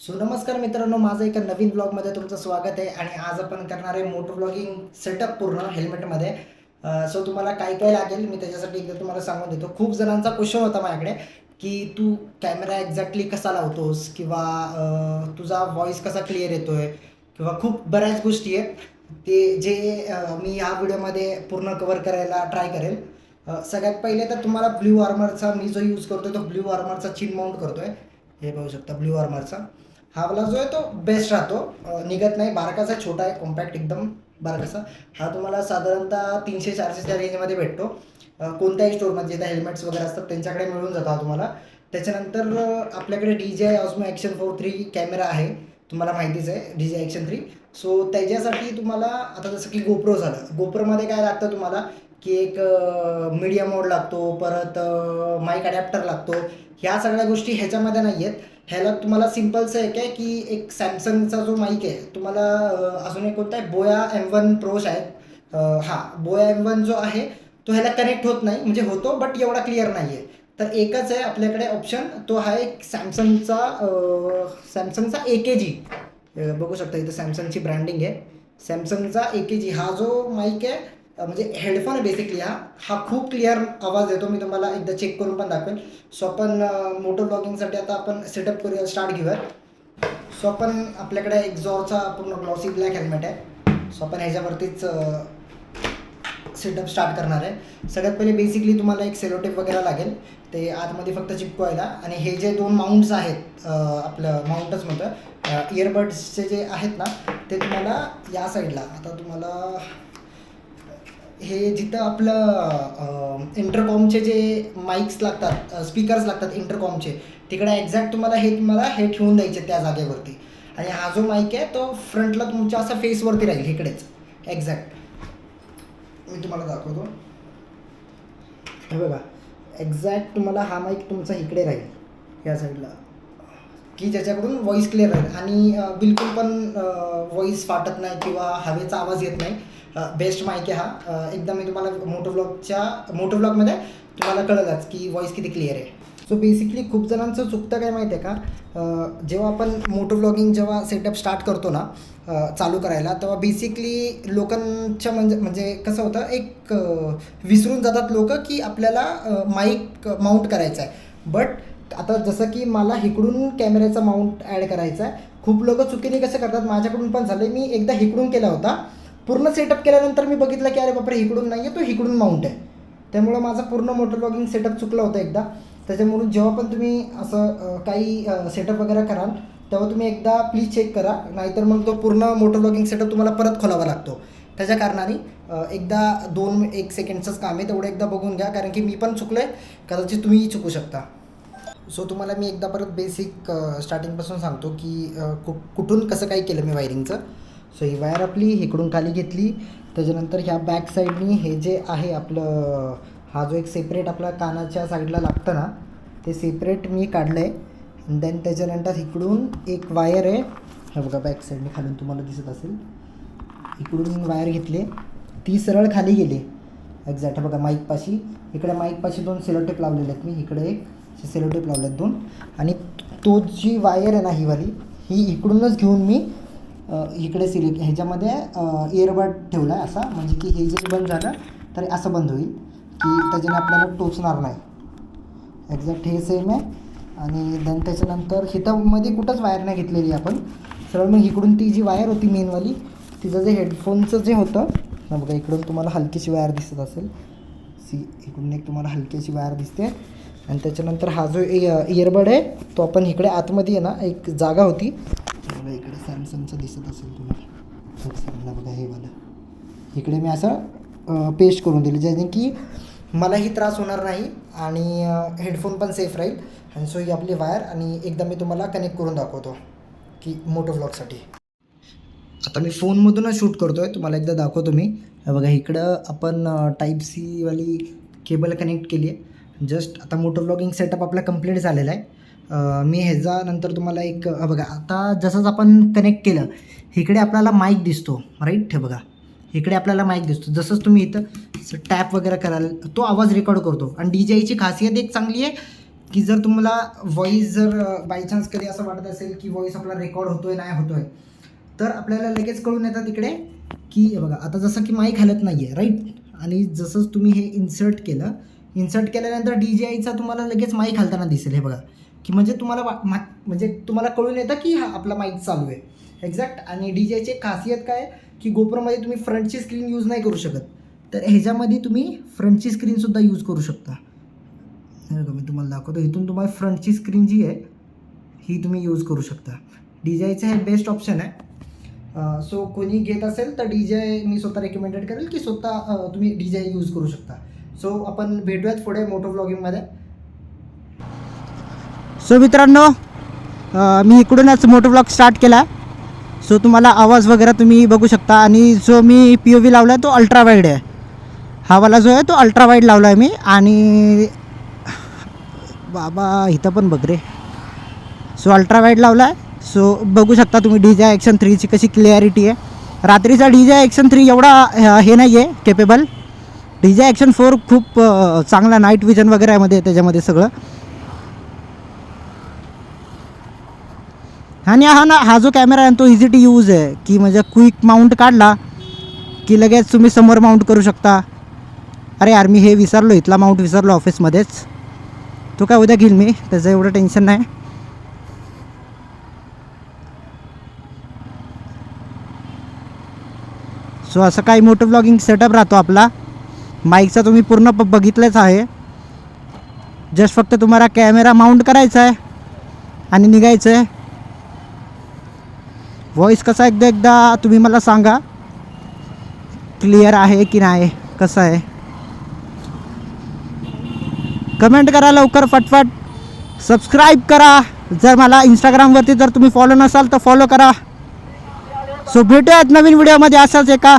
So नमस्कार मित्रांनो माझं एका नवीन ब्लॉगमध्ये तुमचं स्वागत आहे आणि आज आपण करणार आहे मोटर ब्लॉगिंग सेटअप पूर्ण हेल्मेटमध्ये सो तुम्हाला काय काय लागेल मी त्याच्यासाठी एकदा तुम्हाला सांगून देतो. खूप जणांचा क्वेश्चन होता माझ्याकडे की तू कॅमेरा एक्झॅक्टली कसा लावतोस किंवा तुझा व्हॉइस कसा क्लिअर येतो आहे किंवा खूप बऱ्याच गोष्टी आहेत. ते जे मी ह्या व्हिडिओमध्ये पूर्ण कवर करायला ट्राय करेल. सगळ्यात पहिले तर तुम्हाला ब्ल्यू आर्मरचा मी जो यूज करतो तो ब्ल्यू आर्मरचा चिन माउंट आहे हे बघू शकता ब्ल्यू आर्मरचा हा वाला जो आहे तो बेस्ट राहतो. निघत नाही. बारकाचा छोटा आहे कॉम्पॅक्ट एकदम बारकासा. हा तुम्हाला साधारणतः तीनशे चारशेच्या रेंजमध्ये भेटतो. कोणत्याही स्टोरमध्ये जिथे हेल्मेट्स वगैरे असतात त्यांच्याकडे मिळून जातो हा तुम्हाला. त्याच्यानंतर आपल्याकडे D J Osmo action four three camera आहे. तुम्हाला माहितीच आहे D J action three so त्याच्यासाठी तुम्हाला आता जसं की गोप्रो झालं. गोप्रोमध्ये काय लागतं तुम्हाला? की एक मीडिया मोड लागतो परत माईक अडॅप्टर लागतो. ह्या सगळ्या गोष्टी ह्याच्यामध्ये नाही आहेत ह्याला तुम्हाला सिम्पलचं एक आहे की एक सॅमसंगचा जो माईक आहे तुम्हाला अजून एक कोणता आहे? बोया एम वन प्रोश आहेत. हां हा बोया एम वन जो आहे तो ह्याला कनेक्ट होत नाही. म्हणजे होतो बट एवढा क्लिअर नाही आहे तर एकच आहे आपल्याकडे ऑप्शन तो हा एक सॅमसंगचा सॅमसंगचा ए के जी बघू शकता इथं सॅमसंगची ब्रँडिंग आहे. सॅमसंगचा ए के जी हा जो माईक आहे म्हणजे हेडफोन आहे बेसिकली हा. हा खूप क्लिअर आवाज देतो. मी तुम्हाला एकदा चेक करून पण दाखवेल सो आपण मोटर ब्लॉगिंगसाठी आता आपण सेटअप करूया स्टार्ट घेऊयात. सो आपण आपल्याकडे एक जॉरचा पूर्ण ग्लॉसी ब्लॅक हेल्मेट आहे. सो आपण ह्याच्यावरतीच सेटअप स्टार्ट करणार आहे. सगळ्यात पहिले बेसिकली तुम्हाला एक सेलोटेप वगैरे लागेल. ते आतमध्ये फक्त चिपकवायला. आणि हे जे दोन माउंट्स आहेत आपलं माउंटच म्हणतं इयरबड्सचे जे आहेत ना ते तुम्हाला या साईडला आता तुम्हाला हे जिथं आपलं इंटरकॉमचे जे माईक्स लागतात स्पीकर्स लागतात इंटरकॉमचे तिकडे एक्झॅक्ट तुम्हाला हे तुम्हाला हे ठेवून द्यायचे त्या जागेवरती. आणि हा जो माईक आहे तो फ्रंटला तुमच्या असं फेसवरती राहील इकडेच. एक्झॅक्ट मी तुम्हाला दाखवतो. हे बघा. एक्झॅक्ट तुम्हाला हा माईक तुमचा इकडे राहील या साईडला की ज्याच्याकडून व्हॉईस क्लिअर राहील आणि बिलकुल पण व्हॉईस फाटत नाही किंवा हवेचा आवाज येत नाही. बेस्ट माईक आहे हा. एकदम मी तुम्हाला मोटो ब्लॉगच्या मोटो ब्लॉगमध्ये तुम्हाला कळलंच की व्हॉईस किती क्लिअर आहे. सो बेसिकली खूप जणांचं चुकतं काय माहिती आहे का? जेव्हा आपण मोटो ब्लॉगिंग जेव्हा सेटअप स्टार्ट करतो ना चालू करायला तेव्हा बेसिकली लोकांच्या म्हणजे म्हणजे कसं होतं एक विसरून जातात लोक की आपल्याला माईक माउंट करायचं आहे बट आता जसं की मला इकडून कॅमेऱ्याचा माउंट ॲड करायचा आहे. खूप लोक चुकीने कसं करतात माझ्याकडून पण झालं मी एकदा इकडून केला होता. पूर्ण सेटअप केल्यानंतर मी बघितलं की अरे बापरे इकडून नाही आहे तो इकडून माउंट आहे. त्यामुळं माझा पूर्ण मोटर ब्लॉगिंग सेटअप चुकला होता एकदा. त्याच्यामुळे जेव्हा पण तुम्ही असं काही सेटअप वगैरे कराल तेव्हा तुम्ही एकदा प्लीज चेक करा. नाहीतर मग तो पूर्ण मोटर ब्लॉगिंग सेटअप तुम्हाला परत खोलावा लागतो. त्याच्या कारणाने एकदा दोन एक सेकंडचंच काम आहे तेवढं एकदा बघून घ्या. कारण की मी पण चुकलो आहे कदाचित तुम्हीही चुकू शकता. सो तुम्हाला मी एकदा परत बेसिक स्टार्टिंगपासून सांगतो की कु कुठून कसं काय केलं मी वायरिंगचं सो ही वायर आपली इकडून खाली घेतली. त्याच्यानंतर ह्या बॅक साईडनी हे जे आहे आपलं हा जो एक सेपरेट आपला कानाच्या साईडला लागतं ना ते सेपरेट मी काढलं आहे देन त्याच्यानंतर इकडून एक वायर आहे. हे बघा बॅक साईडने खालून तुम्हाला दिसत असेल. इकडून वायर घेतली. ती सरळ खाली गेली. एक्झॅक्ट बघा माईकपाशी इकडे माईकपाशी दोन सेलोटेप लावलेले आहेत मी. इकडे एक. सेलोटेप लावले आहेत दोन. आणि तो जी वायर आहे ना ही वाली ही इकडूनच घेऊन मी इकडे सिलेक्ट ह्याच्यामध्ये इयरबड ठेवला आहे असा. म्हणजे की हे जर बंद झालं तर असं बंद होईल. की त्याच्याने आपल्याला टोचणार नाही. एक्झॅक्ट हे सेम आहे. आणि देन त्याच्यानंतर हितामध्ये कुठंच वायर नाही घेतलेली आपण. सरळ मग इकडून ती जी वायर होती मेनवाली तिचं जे हेडफोनचं जे होतं ना बघा इकडून तुम्हाला हलकीशी वायर दिसत असेल. सी इकडून एक तुम्हाला हलकीशी वायर दिसते. आणि त्याच्यानंतर हा जो इयरबड आहे तो आपण इकडे आतमध्ये आहे ना एक जागा होती. बघा इकडे सॅमसंगचं दिसत असेल तुम्हाला बघा हे वाला. इकडे मी असं पेस्ट करून दिली ज्याने की मलाही त्रास होणार नाही आणि हेडफोन पण सेफ राहील. आणि सो ही आपली वायर आणि एकदा मी तुम्हाला कनेक्ट करून दाखवतो की मोटो व्लॉगसाठी आता मी फोनमधूनच शूट करतो आहे तुम्हाला एकदा दाखवतो मी. बघा इकडं आपण टाईप सीवाली केबल कनेक्ट केली आहे. जस्ट आता मोटर व्लॉगिंग सेटअप आपला कंप्लीट झालेला आहे. मी ह्याचा नंतर तुम्हाला एक बघा आता जसंच आपण कनेक्ट केलं इकडे आपल्याला माईक दिसतो राईट हे बघा इकडे आपल्याला माईक दिसतो. जसंच तुम्ही इथं टॅप वगैरे कराल तो आवाज रेकॉर्ड करतो. आणि डी जे खासियत एक चांगली आहे की जर तुम्हाला व्हॉईस जर बाय चान्स कधी असं वाटत असेल की व्हॉईस आपला रेकॉर्ड होतोय नाही होतोय तर आपल्याला लगेच कळून येतात तिकडे की बघा आता जसं की माईक हलत नाही आहे राईट आणि जसंच तुम्ही हे इन्सर्ट केलं इन्सर्ट केल्यानंतर डी जे आयचा तुम्हाला लगेच माईक हलताना दिसेल. हे बघा. की म्हणजे तुम्हाला वा- मा- म्हणजे तुम्हाला कळून येतं की हा आपला माईक चालू आहे. एक्झॅक्ट आणि डी जे आयची खासियत काय? की गोप्रोमध्ये तुम्ही फ्रंटची स्क्रीन यूज नाही करू शकत. तर ह्याच्यामध्ये तुम्ही फ्रंटची स्क्रीनसुद्धा यूज करू शकता. बघा मी तुम्हाला दाखवतो. इथून तुम्हाला फ्रंटची स्क्रीन जी आहे ही तुम्ही यूज करू शकता. डी जे आयचं हे बेस्ट ऑप्शन आहे. सो कोणी घेत असेल तर डी जे मी स्वतः रेकमेंडेड करेल की स्वतः तुम्ही डी जे यूज करू शकता. सो आपण भेटूयात पुढे मोटो ब्लॉगिंगमध्ये सो मित्रांनो मी इकडूनच मोटो ब्लॉग स्टार्ट केला. सो तुम्हाला आवाज वगैरे तुम्ही बघू शकता. आणि जो मी पी ओ व्ही लावला आहे तो अल्ट्रा वाईड आहे. हा वाला जो आहे तो अल्ट्रा वाईड लावला आहे मी. आणि बाबा इथं पण बघ रे. सो अल्ट्रा वाईड लावला आहे सो बघू शकता तुम्ही डी जे ॲक्शन थ्रीची कशी क्लिअरिटी आहे. रात्रीचा डी जे ॲक्शन थ्री एवढा हे नाही आहे capable D J action four खूप चांगला नाईट विजन वगैरे आहे मध्ये त्याच्यामध्ये सगळं. आणि हा ना हा जो कॅमेरा आहे तो इझी टू यूज आहे. की म्हणजे क्विक माउंट काढला की लगेच तुम्ही समोर माउंट करू शकता. अरे यार मी हे विसरलो इथला माउंट विसरलो ऑफिसमध्येच तो काय उद्या घेईल मी? त्याचं एवढं टेन्शन नाही. सो असं काही मोठं ब्लॉगिंग सेटअप राहतो आपला. माईकचा तुम्ही पूर्ण प बघितलंच आहे. जस्ट फक्त तुम्हाला कॅमेरा माउंट करायचा आहे आणि निघायचं आहे. व्हॉईस कसा एकदा एकदा तुम्ही मला सांगा. क्लिअर आहे की नाही? कसं आहे? कमेंट करा लवकर फटफट. सबस्क्राईब करा. जर मला इंस्टाग्रामवरती जर तुम्ही फॉलो नसाल तर फॉलो करा. सो भेटूयात नवीन व्हिडिओमध्ये असाच एका